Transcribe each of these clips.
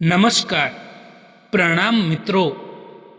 નમસ્કાર. પ્રણામ મિત્રો.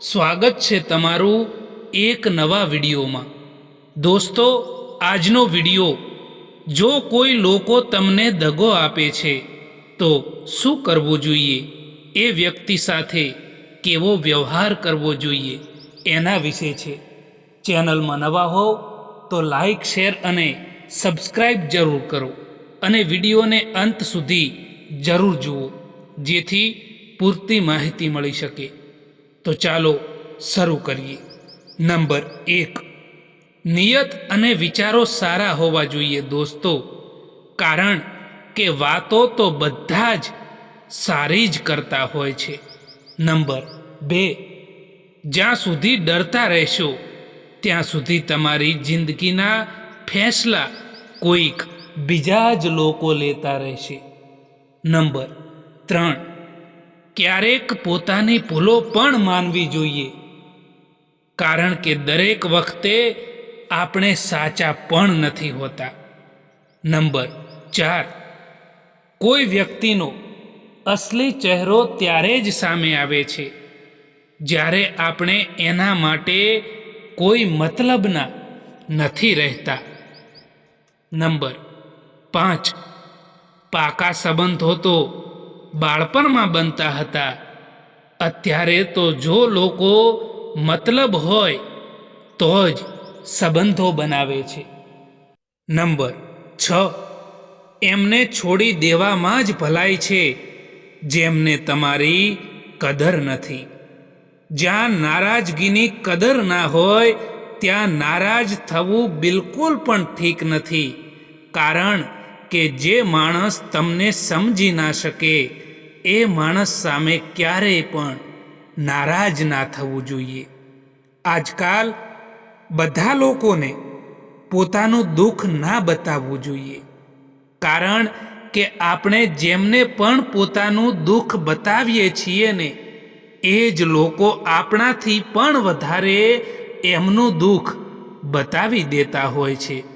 સ્વાગત છે તમારું એક નવા વિડીયોમાં. દોસ્તો, આજનો વીડિયો, જો કોઈ લોકો તમને દગો આપે છે, તો શું કરવું જોઈએ? એ વ્યક્તિ સાથે કેવો વ્યવહાર કરવો જોઈએ? એના વિશે છે. ચેનલમાં નવા હોવ તો લાઈક, શેર અને સબસ્ક્રાઈબ જરૂર કરો. અને વિડીયોને અંત સુધી જરૂર જુઓ. જેથી પૂરતી માહિતી મળી શકે. તો ચાલો શરૂ કરીએ. નંબર એક. નિયત અને વિચારો સારા હોવા જોઈએ દોસ્તો. કારણ કે વાતો તો બધા જ સારી જ કરતા હોય છે. નંબર બે. જ્યાં સુધી ડરતા રહેશો, ત્યાં સુધી તમારી જિંદગીના ફેંસલા કોઈક બીજા જ લોકો લેતા રહેશે. નંબર ત્રણ. ક્યારેક પોતાની ભૂલો પણ માનવી જોઈએ. કારણ કે દરેક વખતે આપણે સાચા પણ નથી હોતા. નંબર ચાર. કોઈ વ્યક્તિનો અસલી ચહેરો ત્યારે જ સામે આવે છે. જ્યારે આપણે એના માટે કોઈ મતલબના નથી રહેતા. નંબર પાંચ. પાકા સંબંધો તો બાળપણમાં બનતા હતા. અત્યારે તો જો લોકો મતલબ હોય, તો જ સંબંધો બનાવે છે. નંબર છ. એમને છોડી દેવામાં જ ભલાઈ છે, જેમને તમારી કદર નથી. જ્યાં નારાજગીની કદર ના હોય, ત્યાં નારાજ થવું બિલકુલ પણ ઠીક નથી. કારણ કે જે માણસ તમને સમજી ના શકે, એ માણસ સામે ક્યારેય પણ નારાજ ના થવું જોઈએ. આજકાલ બધા લોકોને પોતાનું દુઃખ ના બતાવવું જોઈએ. કારણ કે આપણે જેમને પણ પોતાનું દુઃખ બતાવીએ છીએ ને, એ જ લોકો આપણાથી પણ વધારે એમનું દુઃખ બતાવી દેતા હોય છે.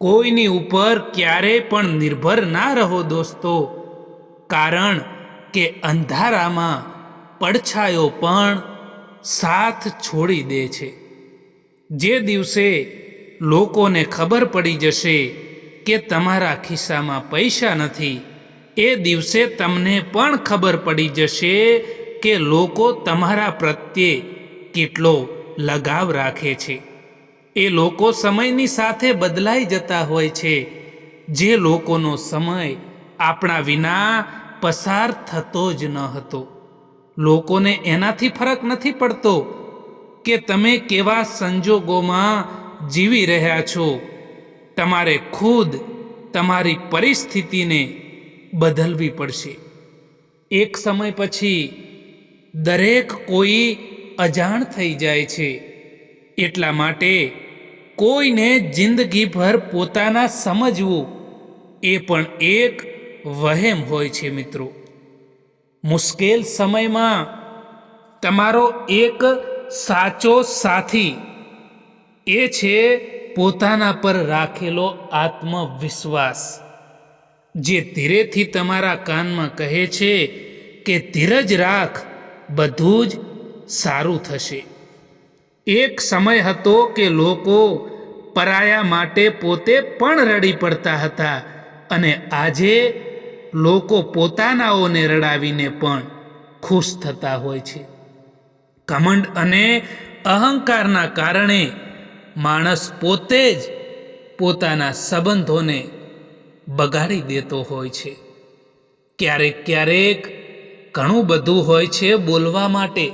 કોઈની ઉપર ક્યારેય પણ નિર્ભર ના રહો દોસ્તો. કારણ કે અંધારામાં પડછાયો પણ સાથ છોડી દે છે. જે દિવસે લોકોને ખબર પડી જશે કે તમારા ખિસ્સામાં પૈસા નથી, એ દિવસે તમને પણ ખબર પડી જશે કે લોકો તમારા પ્રત્યે કેટલો લગાવ રાખે છે. એ લોકો સમયની સાથે બદલાઈ જતા હોય છે. જે લોકોનો સમય આપણા વિના પસાર થતો જ ન હતો. લોકોને એનાથી ફરક નથી પડતો કે તમે કેવા સંજોગોમાં જીવી રહ્યા છો. તમારે ખુદ તમારી પરિસ્થિતિને બદલવી પડશે. એક સમય પછી દરેક કોઈ અજાણ થઈ જાય છે. એટલા માટે કોઈને જિંદગીભર પોતાના સમજવું એ પણ એક વહેમ હોય છે મિત્રો. મુશ્કેલ સમયમાં તમારો એક સાચો સાથી એ છે પોતાના પર રાખેલો આત્મવિશ્વાસ. જે ધીરેથી તમારા કાનમાં કહે છે કે ધીરજ રાખ, બધું જ સારું થશે. એક સમય હતો કે લોકો પરાયા માટે પોતે પણ રડી પડતા હતા અને આજે લોકો પોતાનાઓને રડાવીને પણ ખુશ થતા હોય છે. કમંડ અને અહંકારના કારણે માણસ પોતે જ પોતાના સંબંધોને બગાડી દેતો હોય છે. ક્યારેક ક્યારેક ઘણું બધું હોય છે બોલવા માટે,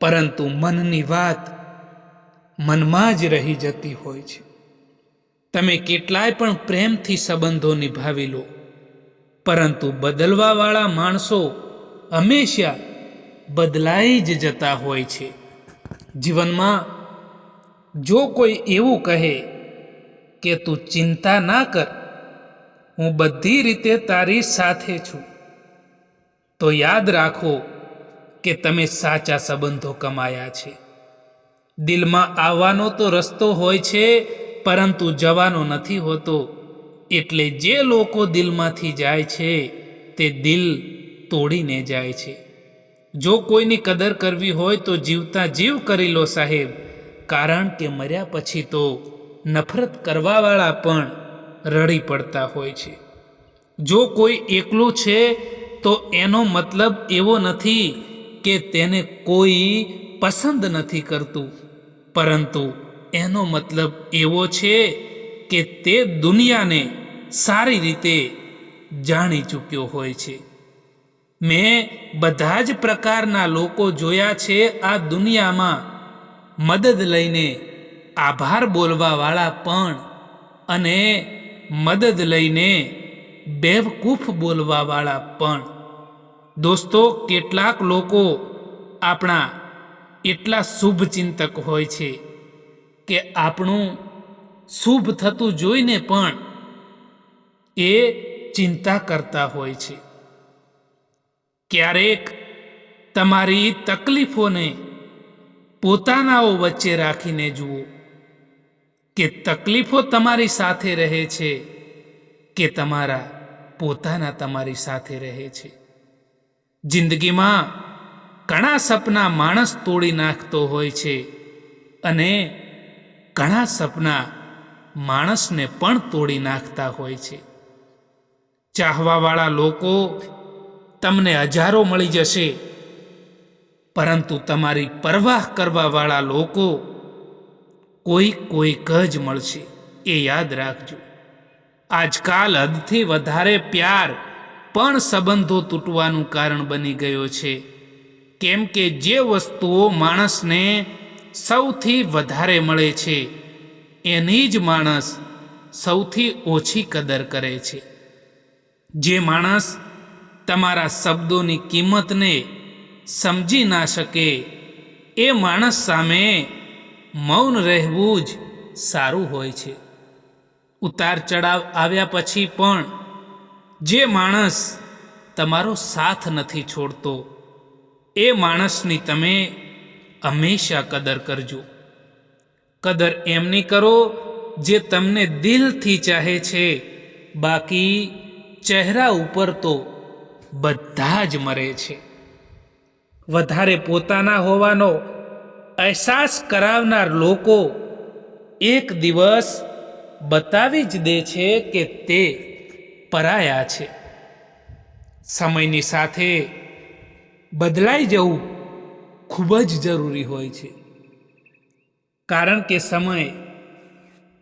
પરંતુ મનની વાત મનમાં જ રહી જતી હોય છે. તમે કેટલાય પણ પ્રેમથી સંબંધો નિભાવી લો. પરંતુ બદલવાવાળા માણસો હંમેશા બદલાઈ જ જતા હોય છે. જીવનમાં જો કોઈ એવું કહે કે તું ચિંતા ના કર, હું બધી રીતે તારી સાથે છું તો યાદ રાખો કે તમે સાચા સંબંધો કમાયા છે. દિલમાં આવવાનો તો રસ્તો હોય છે, પરંતુ જવાનો નથી હોતો. એટલે જે લોકો દિલમાંથી જાય છે, તે દિલ તોડીને જાય છે. જો કોઈની કદર કરવી હોય તો જીવતા જીવ કરી લો સાહેબ, કારણ કે મર્યા પછી તો નફરત કરવાવાળા પણ રડી પડતા હોય છે. જો કોઈ એકલું છે, તો એનો મતલબ એવો નથી કે તેને કોઈ પસંદ નથી કરતું. પરંતુ એનો મતલબ એવો છે કે તે દુનિયાને સારી રીતે જાણી ચૂક્યો હોય છે. મેં બધા જ પ્રકારના લોકો જોયા છે આ દુનિયામાં મદદ લઈને આભાર બોલવાવાળા પણ અને મદદ લઈને બેવકૂફ બોલવાવાળા પણ. દોસ્તો, કેટલાક લોકો આપણા એટલા શુભ ચિંતક હોય છે કે આપણું શુભ થતું જોઈને પણ એ ચિંતા કરતા હોય છે. ક્યારેક તમારી તકલીફોને પોતાનાઓ વચ્ચે રાખીને જુઓ કે તકલીફો તમારી સાથે રહે છે કે તમારા પોતાના તમારી સાથે રહે છે. જિંદગીમાં ઘણા સપના માણસ તોડી નાખતો હોય છે અને ઘણા સપના માણસને પણ તોડી નાખતા હોય છે. ચાહવાવાળા લોકો તમને હજારો મળી જશે, પરંતુ તમારી પરવાહ કરવાવાળા લોકો કોઈ કોઈક જ મળશે, એ યાદ રાખજો. આજકાલ હદથી વધારે પ્યાર પણ સંબંધો તૂટવાનું કારણ બની ગયો છે. કેમ કે જે વસ્તુઓ માણસને સૌથી વધારે મળે છે, એની જ માણસ સૌથી ઓછી કદર કરે છે. જે માણસ તમારા શબ્દોની કિંમતને સમજી ના શકે, એ માણસ સામે મૌન રહેવું જ સારું હોય છે. ઉતાર ચડાવ આવ્યા પછી પણ જે માણસ તમારો સાથ નથી છોડતો એ માણસની તમે હંમેશા કદર કરજો. કદર એમની કરો જે તમને દિલથી ચાહે છે. બાકી ચહેરા ઉપર તો બધા જ મરે છે. વધારે પોતાના હોવાનો અહેસાસ કરાવનાર લોકો એક દિવસ બતાવી જ દે છે કે તે પરાયા છે. સમયની સાથે બદલાઈ જવું ખૂબ જ જરૂરી હોય છે. કારણ કે સમય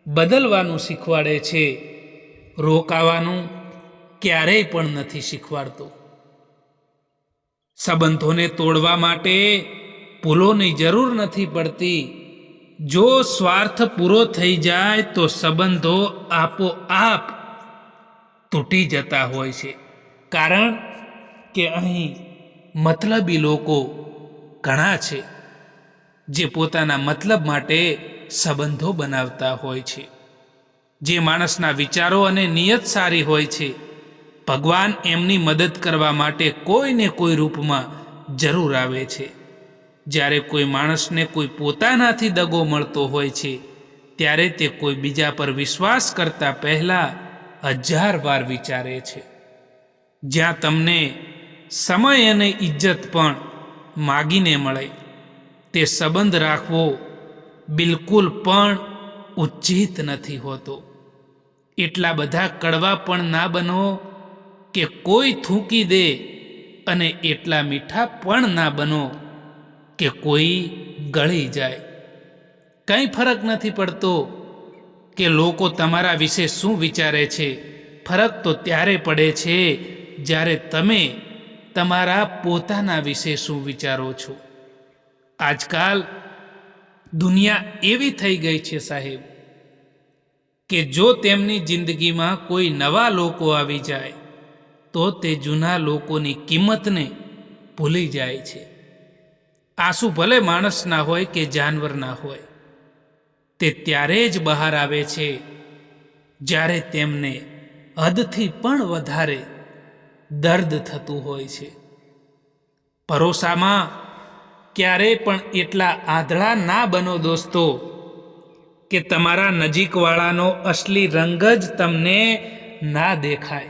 બદલવાનું શીખવાડે છે, રોકાવાનું ક્યારેય પણ નથી શીખવાડતો. સંબંધોને તોડવા માટે ભૂલોની જરૂર નથી પડતી. જો સ્વાર્થ પૂરો થઈ જાય તો સંબંધો આપોઆપ તૂટી જતા હોય છે. કારણ કે અહીં મતલબી લોકો ઘણા છે, જે પોતાના મતલબ માટે સંબંધો બનાવતા હોય છે. જે માણસના વિચારો અને નિયત સારી હોય છે, ભગવાન એમની મદદ કરવા માટે કોઈને કોઈ રૂપમાં જરૂર આવે છે. જ્યારે કોઈ માણસને કોઈ પોતાનાથી દગો મળતો હોય છે, ત્યારે તે કોઈ બીજા પર વિશ્વાસ કરતા પહેલાં હજાર વાર વિચારે છે. જ્યાં તમને સમય અને ઇજ્જત પણ માગીને મળે. તે સંબંધ રાખવો બિલકુલ પણ ઉચિત નથી હોતો. એટલા બધા કડવા પણ ના બનો કે કોઈ થૂંકી દે અને એટલા મીઠા પણ ના બનો કે કોઈ ગળી જાય. કંઈ ફરક નથી પડતો કે લોકો તમારા વિશે શું વિચારે છે. ફરક તો ત્યારે પડે છે જ્યારે તમે તમારા પોતાના વિશે શું વિચારો છો? આજકાલ દુનિયા એવી થઈ ગઈ છે સાહેબ, કે જો તેમની જિંદગીમાં કોઈ નવા લોકો આવી જાય, તો તે જૂના લોકોની કિંમતને ભૂલી જાય છે. આંસુ ભલે માણસના હોય કે જાનવરના હોય, તે ત્યારે જ બહાર આવે છે, જ્યારે તેમને હદથી પણ વધારે દર્દ થતું હોય છે. ભરોસામાં ક્યારેય પણ એટલા આંધળા ના બનો દોસ્તો, કે તમારા નજીકવાળાનો અસલી રંગ જ તમને ના દેખાય.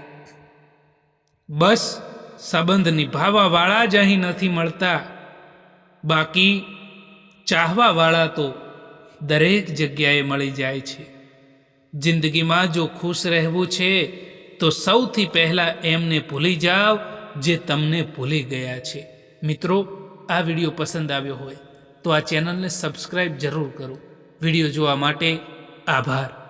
બસ સંબંધ નિભાવવાવાળા જ અહીં નથી મળતા. બાકી ચાહવાવાળા તો દરેક જગ્યાએ મળી જાય છે. જિંદગીમાં જો ખુશ રહેવું છે તો સૌથી પહેલાં એમને ભૂલી જાઓ જે તમને ભૂલી ગયા છે. મિત્રો, આ વીડિયો પસંદ આવ્યો હોય તો આ ચેનલને સબસ્ક્રાઈબ જરૂર કરો. વીડિયો જોવા માટે આભાર.